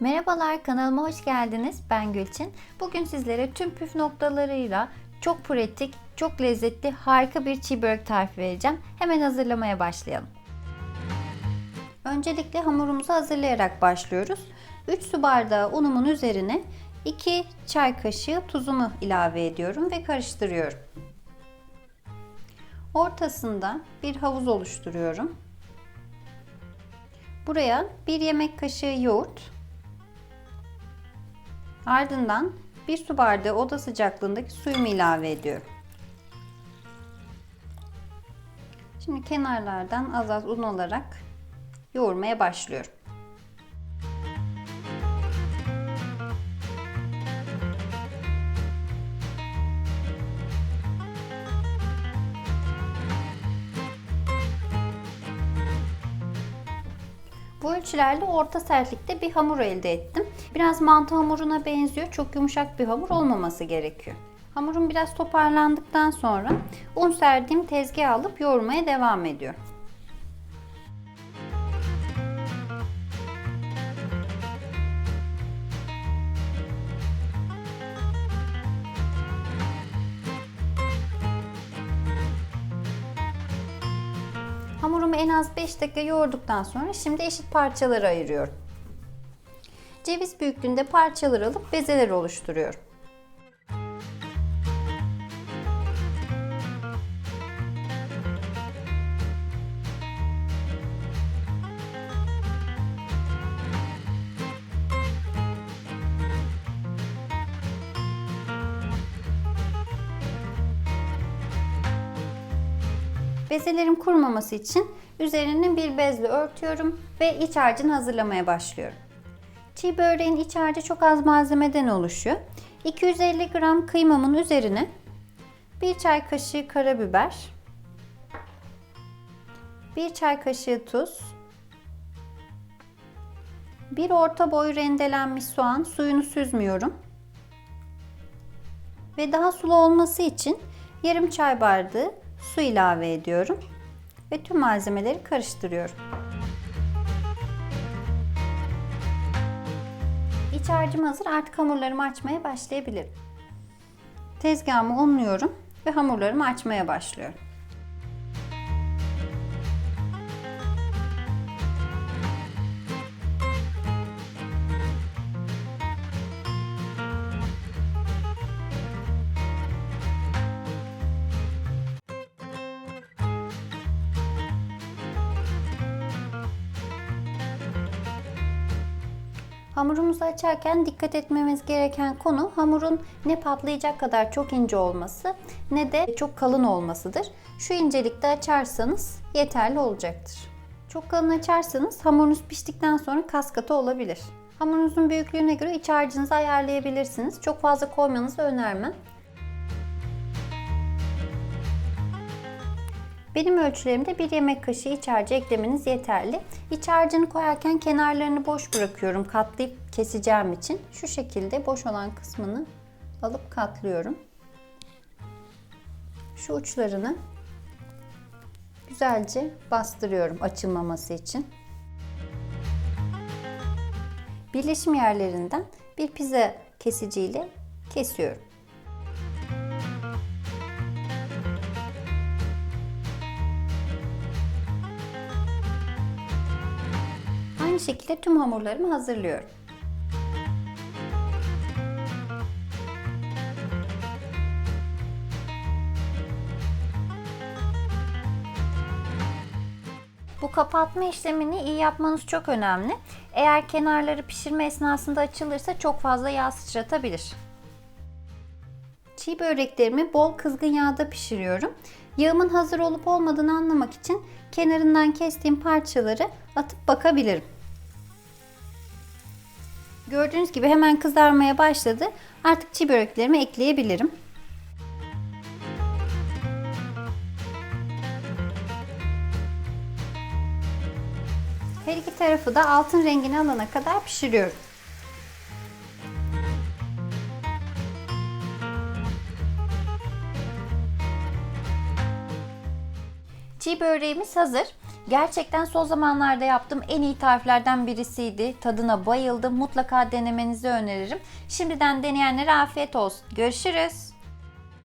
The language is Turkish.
Merhabalar kanalıma hoş geldiniz. Ben Gülçin. Bugün sizlere tüm püf noktalarıyla çok pratik, çok lezzetli, harika bir çiğ börek tarifi vereceğim. Hemen hazırlamaya başlayalım. Öncelikle hamurumuzu hazırlayarak başlıyoruz. 3 su bardağı unumun üzerine 2 çay kaşığı tuzumu ilave ediyorum ve karıştırıyorum. Ortasında bir havuz oluşturuyorum. Buraya bir yemek kaşığı yoğurt, ardından bir su bardağı oda sıcaklığındaki suyumu ilave ediyorum. Şimdi kenarlardan az az un olarak yoğurmaya başlıyorum. Bu ölçülerle orta sertlikte bir hamur elde ettim. Biraz mantı hamuruna benziyor. Çok yumuşak bir hamur olmaması gerekiyor. Hamurum biraz toparlandıktan sonra un serdiğim tezgaha alıp yoğurmaya devam ediyorum. Hamurumu en az 5 dakika yoğurduktan sonra şimdi eşit parçalara ayırıyorum. Ceviz büyüklüğünde parçalar alıp bezeler oluşturuyorum. Bezelerim kurumaması için üzerini bir bezle örtüyorum ve iç harcını hazırlamaya başlıyorum. Çiğ böreğin iç harcı çok az malzemeden oluşuyor. 250 gram kıymamın üzerine 1 çay kaşığı karabiber, 1 çay kaşığı tuz, 1 orta boy rendelenmiş soğan, suyunu süzmüyorum. Ve daha sulu olması için yarım çay bardağı su ilave ediyorum ve tüm malzemeleri karıştırıyorum. İç harcım hazır. Artık hamurlarımı açmaya başlayabilirim. Tezgahımı unluyorum ve hamurlarımı açmaya başlıyorum. Hamurumuzu açarken dikkat etmemiz gereken konu hamurun ne patlayacak kadar çok ince olması ne de çok kalın olmasıdır. Şu incelikte açarsanız yeterli olacaktır. Çok kalın açarsanız hamurunuz piştikten sonra kas olabilir. Hamurunuzun büyüklüğüne göre iç harcınızı ayarlayabilirsiniz. Çok fazla koymanızı önermem. Benim ölçülerimde bir yemek kaşığı iç harcı eklemeniz yeterli. İç harcını koyarken kenarlarını boş bırakıyorum katlayıp keseceğim için. Şu şekilde boş olan kısmını alıp katlıyorum. Şu uçlarını güzelce bastırıyorum açılmaması için. Birleşim yerlerinden bir pizza kesiciyle kesiyorum. Aynı şekilde tüm hamurlarımı hazırlıyorum. Bu kapatma işlemini iyi yapmanız çok önemli. Eğer kenarları pişirme esnasında açılırsa çok fazla yağ sıçratabilir. Çiğ böreklerimi bol kızgın yağda pişiriyorum. Yağımın hazır olup olmadığını anlamak için kenarından kestiğim parçaları atıp bakabilirim. Gördüğünüz gibi hemen kızarmaya başladı. Artık çiğ böreklerimi ekleyebilirim. Her iki tarafı da altın rengini alana kadar pişiriyorum. Çiğ böreğimiz hazır. Gerçekten son zamanlarda yaptığım en iyi tariflerden birisiydi. Tadına bayıldım. Mutlaka denemenizi öneririm. Şimdiden deneyenlere afiyet olsun. Görüşürüz.